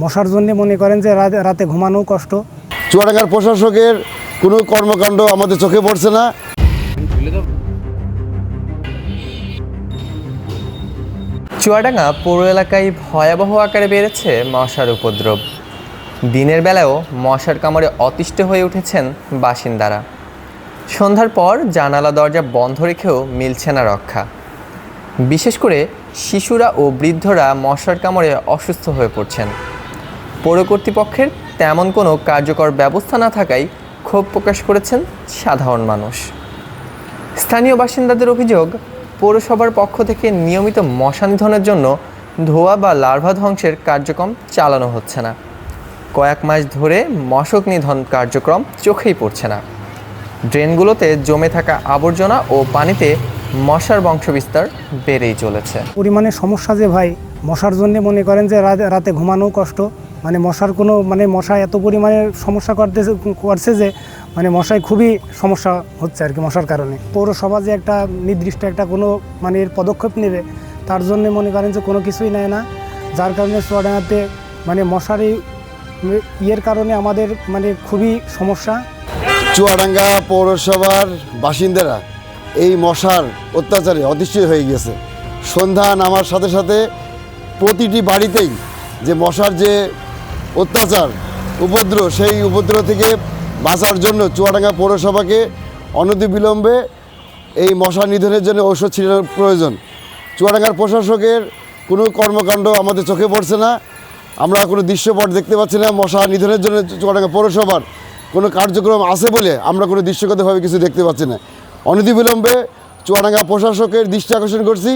মশার জন্য মনে করেন যে রাতে রাতে ঘুমানোও কষ্ট। চুয়াডাঙ্গার প্রশাসকের কোনো কর্মকাণ্ড আমাদের চোখে পড়ছে না। চুয়াডাঙ্গা পৌর এলাকায় ভয়াবহ আকারে বেড়েছে মশার উপদ্রব। দিনের বেলায়ও মশার কামড়ে অতিষ্ঠ হয়ে উঠেছেন বাসিন্দারা। সন্ধ্যার পর জানালা দরজা বন্ধ রেখেও মিলছে না রক্ষা। বিশেষ করে শিশুরা ও বৃদ্ধরা মশার কামড়ে অসুস্থ হয়ে পড়ছেন। পৌর কর্তৃপক্ষের তেমন কোনো কার্যকর ব্যবস্থা না থাকায় ক্ষোভ প্রকাশ করেছেন সাধারণ মানুষ। স্থানীয় বাসিন্দাদের অভিযোগ, পৌরসভার পক্ষ থেকে নিয়মিত মশা নিধনের জন্য ধোয়া বা লার্ভা ধ্বংসের কার্যক্রম চালানো হচ্ছে না। কয়েক মাস ধরে মশক নিধন কার্যক্রম চোখেই পড়ছে না। ড্রেনগুলোতে জমে থাকা আবর্জনা ও পানিতে মশার বংশবিস্তার বেড়েই চলেছে। পরিমাণে সমস্যা যে ভাই, মশার জন্য মনে করেন যে রাতে ঘুমানোও কষ্ট। মানে মশার কোনো মানে মশা এত পরিমাণে সমস্যা করতেছে, করছে যে মানে মশায় খুবই সমস্যা হচ্ছে আর কি মশার কারণে। পৌরসভা যে একটা নির্দিষ্ট একটা কোনো মানে এর পদক্ষেপ নেবে, তার জন্য মনে করেন যে কোনো কিছুই নেয় না। যার কারণে চুয়াডাঙ্গাতে মানে মশারি ইয়ের কারণে আমাদের মানে খুবই সমস্যা। চুয়াডাঙ্গা পৌরসভার বাসিন্দারা এই মশার অত্যাচারে অতিষ্ঠ হয়ে গেছে। সন্ধ্যা নামার সাথে সাথে প্রতিটি বাড়িতেই যে মশার যে অত্যাচার, উপদ্রব, সেই উপদ্রব থেকে বাঁচার জন্য চুয়াডাঙ্গা পৌরসভাকে অনতিবিলম্বে এই মশা নিধনের জন্য ঔষধ ছিটানোর প্রয়োজন। চুয়াডাঙ্গার প্রশাসকের কোনো কর্মকাণ্ড আমাদের চোখে পড়ছে না। আমরা কোনো দৃশ্যপট দেখতে পাচ্ছি না। মশা নিধনের জন্য চুয়াডাঙ্গা পৌরসভার কোনো কার্যক্রম আছে বলে আমরা কোনো দৃশ্যগতভাবে কিছু দেখতে পাচ্ছি না। অনতিবিলম্বে চুয়াডাঙ্গা প্রশাসকের দৃষ্টি আকর্ষণ করছি।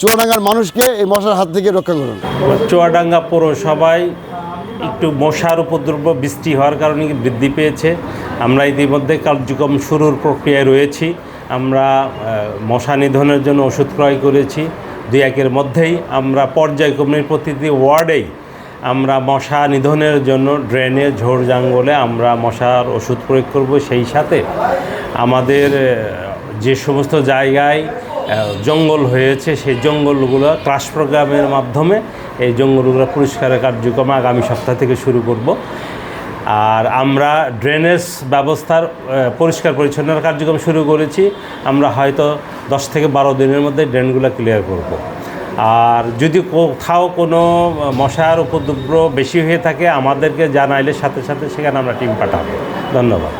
চুয়াডাঙ্গার মানুষকে এই মশার হাত থেকে রক্ষা করুন। চুয়াডাঙ্গা পৌরসভায় একটু মশার উপদ্রব, বৃষ্টি হওয়ার কারণে বৃদ্ধি পেয়েছে। আমরা ইতিমধ্যে কার্যক্রম শুরুর প্রক্রিয়ায় রয়েছি। আমরা মশা নিধনের জন্য ওষুধ ক্রয় করেছি। দুই একের মধ্যেই আমরা পর্যায়ক্রমের প্রতিটি ওয়ার্ডেই আমরা মশা নিধনের জন্য ড্রেনে, ঝোড় জঙ্গলে আমরা মশার ওষুধ প্রয়োগ করব। সেই সাথে আমাদের যে সমস্ত জায়গায় জঙ্গল হয়েছে, সেই জঙ্গলগুলো ক্লাস প্রোগ্রামের মাধ্যমে এই জঙ্গলগুলো পরিষ্কারের কার্যক্রম আগামী সপ্তাহ থেকে শুরু করব। আর আমরা ড্রেনেজ ব্যবস্থার পরিষ্কার পরিচ্ছন্নতার কার্যক্রম শুরু করেছি। আমরা হয়তো দশ থেকে বারো দিনের মধ্যে ড্রেনগুলো ক্লিয়ার করব। আর যদি কোথাও কোনো মশার উপদ্রব বেশি হয়ে থাকে, আমাদেরকে জানাইলে সাথে সাথে সেখানে আমরা টিম পাঠাবো। ধন্যবাদ।